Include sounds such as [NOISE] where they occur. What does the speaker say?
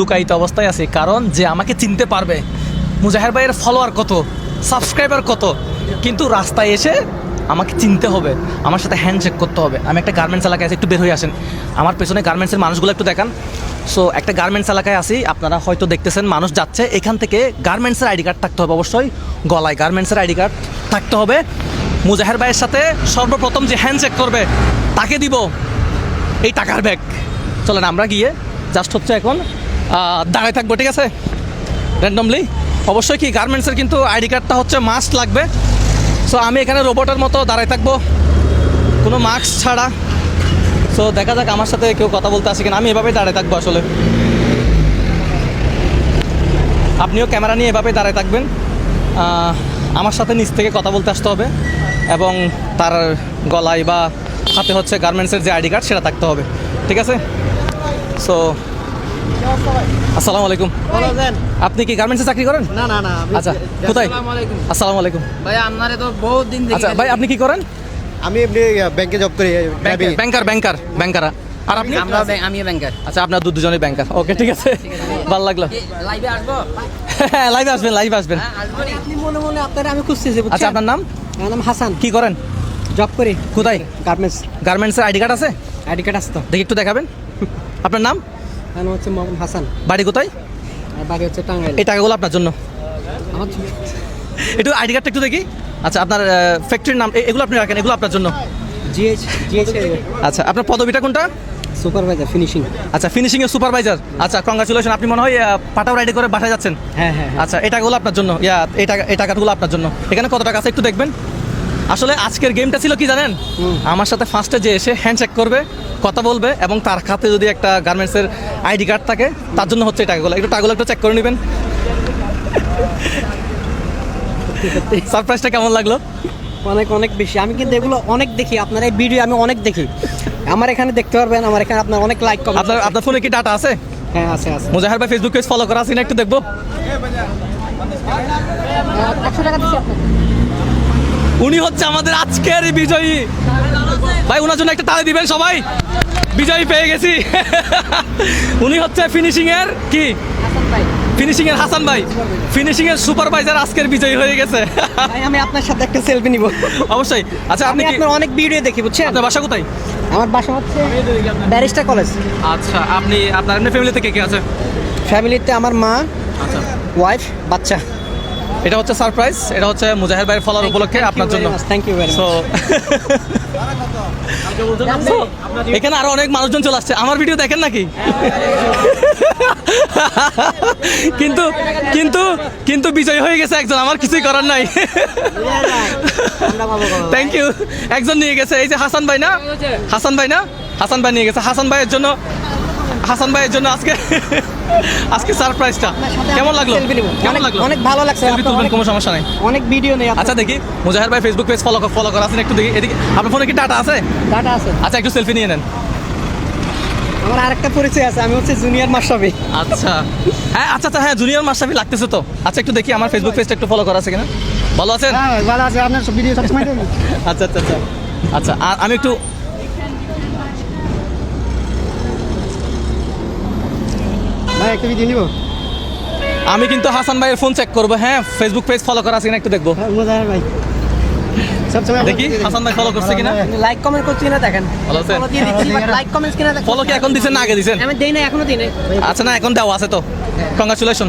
লুকায়িত অবস্থায় আছি। কারণ যে আমাকে চিনতে পারবে, মুজাহের ভাইয়ের ফলোয়ার কত সাবস্ক্রাইবার কত, কিন্তু রাস্তায় এসে আমাকে চিনতে হবে, আমার সাথে হ্যান্ডশেক করতে হবে। আমি একটা গার্মেন্টস এলাকায় আছি, একটু বের হয়ে আসেন। আমার পেছনে গার্মেন্টসের মানুষগুলো একটু দেখান। সো একটা গার্মেন্টস এলাকায় আছি, আপনারা হয়তো দেখতেছেন, মানুষ যাচ্ছে, এখান থেকে গার্মেন্টসের আইডি কার্ড থাকতে হবে অবশ্যই, গলায় গার্মেন্টসের আইডি কার্ড থাকতে হবে। মুজাহের ভাইয়ের সাথে সর্বপ্রথম যে হ্যান্ডশেক করবে, তাকে দিব এই টাকার ব্যাগ চলেন আমরা গিয়ে জাস্ট হচ্ছে এখন দাঁড়ায় থাকব, ঠিক আছে? র্যান্ডমলি অবশ্যই কি গার্মেন্টসের কিন্তু আইডি কার্ডটা হচ্ছে মাস্ট লাগবে। সো আমি এখানে রোবটের মতো দাঁড়ায় থাকব। কোনো মাস্ক ছাড়া। সো দেখা যাক আমার সাথে কেউ কথা বলতে আসে কিনা। আমি এভাবেই দাঁড়ায় থাকব আসলে। আপনিও ক্যামেরা নিয়ে এভাবেই দাঁড়ায় থাকবেন। আমার সাথে নিচ থেকে কথা বলতে আসতে হবে এবং তার গলায় বা হাতে হচ্ছে গার্মেন্টসের যে আইডি কার্ড সেটা থাকতে হবে। ঠিক আছে? সো আসসালামু আলাইকুম। আপনি কি গার্মেন্টসে চাকরি করেন? না না না আচ্ছা কোথায়? আসসালামু আলাইকুম। ভাই আপনারে তো বহুত দিন আচ্ছা ভাই আপনি কি করেন? আমি এমনি ব্যাংকে জব করি ব্যাংকার ব্যাংকার ব্যাংকার আর আপনি? আমরা আমি ব্যাংকার আচ্ছা আপনার দু দুজনেই ব্যাংকার ওকে ঠিক আছে। ভালো লাগল। লাইভে আসব? হ্যাঁ লাইভে আসবেন লাইভে আসবেন। হ্যাঁ আপনি মনে মনে আপনার আমি খুঁজতেছি আচ্ছা আপনার নাম? আমার নাম হাসান। কি করেন? জব করি। কোথায়? গার্মেন্টস গার্মেন্টসের আইডি কার্ড আছে? আইডি কার্ড আসতো দেখি একটু দেখাবেন। আপনার নাম? নাম হচ্ছে মোহাম্মদ হাসান। বাড়ি কোথায়? বাড়ি হচ্ছে টাঙ্গাইল। এই টাকাগুলো আপনার জন্য। আমার একটু আইডি কার্ডটা একটু দেখি। আচ্ছা আপনার ফ্যাক্টরির নাম এগুলো আপনি রাখেন এগুলো আপনার জন্য। জিএইচ জিএইচ আচ্ছা আপনার পদবিটা কোনটা? সুপারভাইজার ফিনিশিং আচ্ছা ফিনিশিং এর সুপারভাইজার আচ্ছা কংগ্রাচুলেশন আপনি মনে হয় পাটাও রাইডি করে বাসায় যাচ্ছেন। হ্যাঁ হ্যাঁ। আচ্ছা এই টাকাগুলো আপনার জন্য। ইয়া এই টাকা এই টাকাগুলো আপনার জন্য। এখানে কত টাকা আছে একটু দেখবেন? আসলে আজকের গেমটা ছিল কি জানেন? আমার সাথে ফার্স্টে যে এসে হ্যান্ডশেক করবে কথা বলবে এবং তার হাতে যদি একটা গার্মেন্টসের আইডি কার্ড থাকে তার জন্য হচ্ছে টাকাগুলো। একটু টাকাগুলো একটু চেক করে নেবেন। সারপ্রাইজটা কেমন লাগল? অনেক অনেক বেশি। আমি কিন্তু এগুলো অনেক দেখি। আপনার এই ভিডিও আমি অনেক দেখি। আমার এখানে দেখতে পারবেন আমার এখানে আপনার অনেক লাইক কমেন্ট আপনার আপনার ফোনে কি ডাটা আছে? হ্যাঁ আছে আছে। মুজাহার ভাই ফেসবুক পেজ ফলো করা আছে না একটু দেখব? একশো টাকা দিচ্ছি আপনাকে। উনি হচ্ছে আমাদের আজকের বিজয়ী। ভাই ওনার জন্য একটা তালে দিবেন সবাই। বিজয়ী পেয়ে গেছি। [LAUGHS] উনি হচ্ছে ফিনিশিং এর কি? ফিনিশিং এর হাসান ভাই। ফিনিশিং এর সুপারভাইজার আজকের বিজয়ী হয়ে গেছে। ভাই আমি আপনার সাথে একটা সেলফি নিব। অবশ্যই। আচ্ছা আপনি কি আপনার অনেক ভিডিও দেখি বুঝছেন? আপনার বাসা কোথায়? আমার বাসা হচ্ছে ব্যারিস্টার কলেজ আচ্ছা আপনি আপনার ফ্যামিলিতে কে কে আছে? ফ্যামিলিতে আমার মা আচ্ছা। ওয়াইফ বাচ্চা। এটা হচ্ছে সারপ্রাইজ এটা হচ্ছে মুজাহির ভাইয়ের ফলার উপলক্ষে আপনার জন্য। থ্যাংক ইউ সো এখানে আরও অনেক মানুষজন চলে আসছে। আমার ভিডিও দেখেন নাকি? [LAUGHS] কিন্তু কিন্তু কিন্তু বিজয় হয়ে গেছে একজন আমার কিছুই করার নাই। [LAUGHS] থ্যাংক ইউ একজন নিয়ে গেছে এই যে হাসান ভাই না? হাসান ভাই না? হাসান ভাই নিয়ে গেছে। হাসান ভাইয়ের জন্য হাসান ভাইয়ের জন্য আজকে [LAUGHS] আজকে সারপ্রাইজটা কেমন লাগল? কেমন লাগল? অনেক ভালো লাগছে সেলফি তুলবেন কোনো সমস্যা নাই। অনেক ভিডিও নেই আচ্ছা দেখি। মুজাহির ভাই ফেসবুক পেজ ফলো ফলো করা। আছেন একটু দেখি। এদিকে আপনার ফোনে কি ডাটা আছে? ডাটা আছে। আচ্ছা একটু সেলফি নিয়ে নেন। আমার আরেকটা পরিচয় আছে আমি হচ্ছে জুনিয়র মাস্টাবি আচ্ছা। হ্যাঁ আচ্ছা আচ্ছা হ্যাঁ জুনিয়র মাস্টাফি লাগতেছে তো। আচ্ছা একটু দেখি আমার ফেসবুক পেজটা একটু ফলো করা আছে কিনা। ভালো আছেন? হ্যাঁ ভালো আছে। আপনার সব ভিডিও সবসময় আচ্ছা আচ্ছা আচ্ছা। আচ্ছা আর আমি একটু ভাই একটা ভিডিও নিব? আমি কিন্তু হাসান ভাইয়ের ফোন চেক করব। হ্যাঁ ফেসবুক পেজ ফলো করা আছে কিনা একটু দেখব। ভাই দেখি হাসান ভাই ফলো করছে কিনা? লাইক কমেন্ট করছি কিনা দেখেন। ভালো আছেন? লাইক কমেন্ট কিনা দেখেন। ফলো কি এখন না আগে আমি দেই না এখনও দিই না আচ্ছা না এখন দেওয়া আছে তো। কংগ্রাচুলেশন